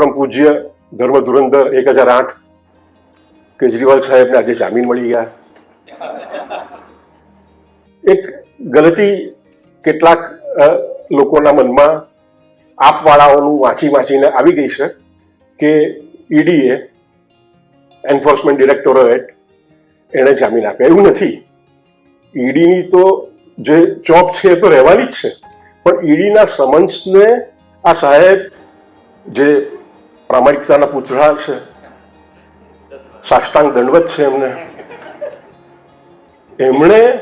પરમ પૂજ્ય ધર્મ ધુરંધર એક હજાર આઠ કેજરીવાલ સાહેબને આજે જામીન મળી ગયા. એક ગલતી કેટલાક લોકોના મનમાં આપવાળાઓનું વાંચી વાંચીને આવી ગઈ છે કે ઈડીએ એન્ફોર્સમેન્ટ ડિરેક્ટોરેટ એણે જામીન આપ્યા. એવું નથી. ઈડીની તો જે ચોપ છે એ તો રહેવાની જ છે. પણ ઈડીના સમન્સને આ સાહેબ જે પ્રામાણિકતાના પૂતળા છે. સાષ્ટાંગ દંડવત છે એમને. એમણે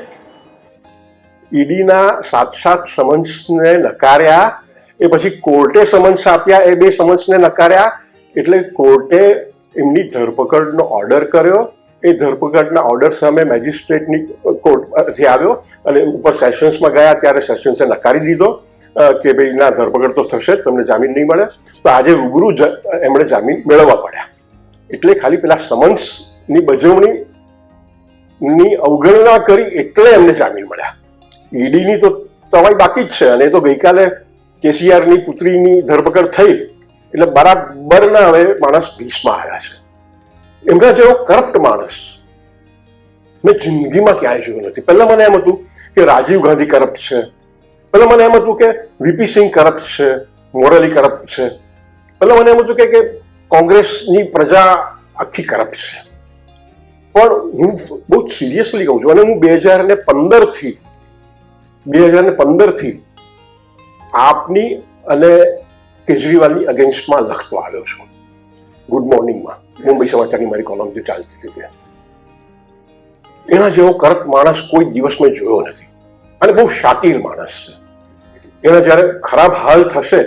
ઈડીના સાત સાત સમન્સને નકાર્યા. એ પછી કોર્ટે સમન્સ આપ્યા. એ બે સમન્સને નકાર્યા. એટલે કોર્ટે એમની ધરપકડનો ઓર્ડર કર્યો. એ ધરપકડના ઓર્ડર સામે મેજિસ્ટ્રેટની કોર્ટથી આવ્યો અને ઉપર સેશન્સમાં ગયા. ત્યારે સેશન્સે નકારી દીધો. કે ભાઈ ના ધરપકડ તો થશે, તમને જામીન નહીં મળે. તો આજે રૂબરૂ એમણે જામીન મેળવવા પડ્યા. એટલે ખાલી પેલા સમન્સની બજવણી ની અવગણના કરી એટલે એમને જામીન મળ્યા. ઈડીની તો તવાઈ બાકી જ છે અને એ તો ગઈકાલે કેસીઆરની પુત્રીની ધરપકડ થઈ. એટલે બરાબરના હવે માણસ ભીસમાં આવ્યા છે. એમના જેવો કરપ્ટ માણસ મેં જિંદગીમાં ક્યાંય જોયું નથી. પહેલા મને એમ હતું કે રાજીવ ગાંધી કરપ્ટ છે. પહેલા મને એમ હતું કે વીપી સિંહ કરપ્ટ છે, મોરલી કરપ્ટ છે. પહેલાં મને એમ હતું કે કોંગ્રેસની પ્રજા આખી કરપ્ટ છે. પણ હું બહુ સિરિયસલી કહું છું, અને હું બે હજાર ને પંદરથી બે હજાર ને પંદરથી આપની અને કેજરીવાલની અગેન્સ્ટમાં લખતો આવ્યો છું. ગુડ મોર્નિંગમાં. મુંબઈ સમાચારની મારી કોલમ જે ચાલતી હતી ત્યાં. એના જેવો કરપ્ટ માણસ કોઈ દિવસ મેં જોયો નથી. અને બહુ શાતિર માણસ છે. એના જ્યારે ખરાબ હાલ થશે